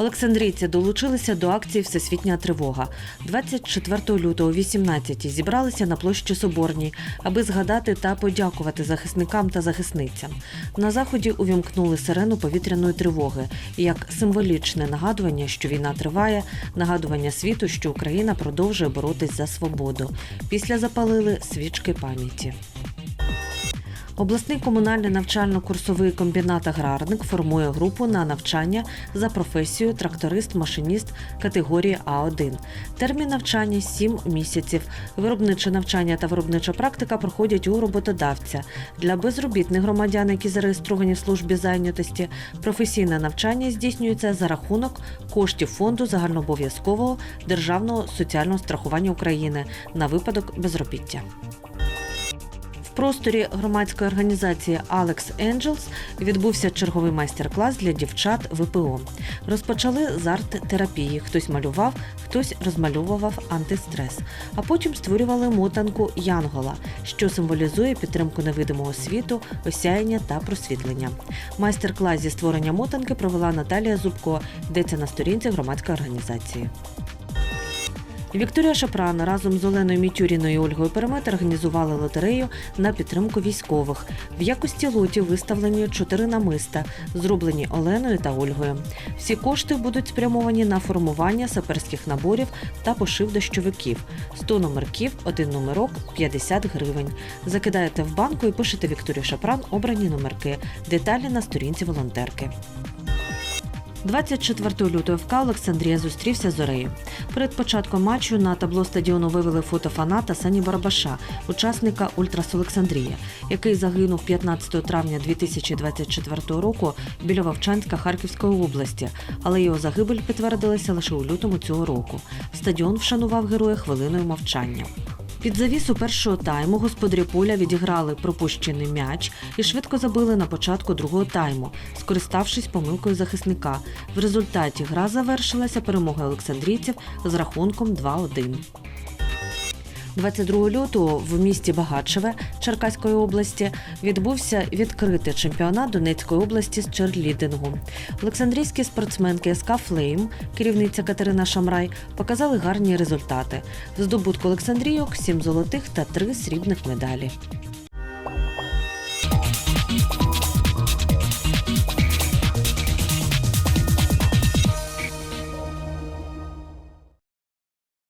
Олександрійці долучилися до акції Всесвітня тривога. 24 лютого, о 18 зібралися на площі Соборній, аби згадати та подякувати захисникам та захисницям. На заході увімкнули сирену повітряної тривоги як символічне нагадування, що війна триває, нагадування світу, що Україна продовжує боротись за свободу. Після запалили свічки пам'яті. Обласний комунальний навчально-курсовий комбінат Аграрник формує групу на навчання за професією тракторист-машиніст категорії А1. Термін навчання 7 місяців. Виробниче навчання та виробнича практика проходять у роботодавця. Для безробітних громадян, які зареєстровані в службі зайнятості, професійне навчання здійснюється за рахунок коштів фонду загальнообов'язкового державного соціального страхування України на випадок безробіття. В просторі громадської організації Alex Angels відбувся черговий майстер-клас для дівчат ВПО. Розпочали з арт-терапії. Хтось малював, хтось розмальовував антистрес, а потім створювали мотанку Янгола, що символізує підтримку невидимого світу, осяяння та просвітлення. Майстер-клас зі створення мотанки провела Наталія Зубко, йдеться на сторінці громадської організації. Вікторія Шапран разом з Оленою Мітюріною і Ольгою Перемет організували лотерею на підтримку військових. В якості лотів виставлені чотири намиста, зроблені Оленою та Ольгою. Всі кошти будуть спрямовані на формування саперських наборів та пошив дощовиків. 100 номерків, один номерок 50 гривень. Закидаєте в банку і пишете Вікторію Шапран обрані номерки. Деталі на сторінці волонтерки. 24 лютого ФК Олександрія зустрівся з Орею. Перед початком матчу на табло стадіону вивели фото фаната Сані Барабаша, учасника Ультрас Олександрія, який загинув 15 травня 2024 року біля Вовчанська Харківської області, але його загибель підтвердилася лише у лютому цього року. Стадіон вшанував героя хвилиною мовчання. Під завісу першого тайму господарі поля відіграли пропущений м'яч і швидко забили на початку другого тайму, скориставшись помилкою захисника. В результаті гра завершилася перемогою олександрійців з рахунком 2-1. 22 лютого в місті Багачеве Черкаської області відбувся відкритий чемпіонат Донецької області з черлідингу. Олександрійські спортсменки СК Флейм, керівниця Катерина Шамрай, показали гарні результати. Здобутку Олександрійок 7 золотих та 3 срібних медалі.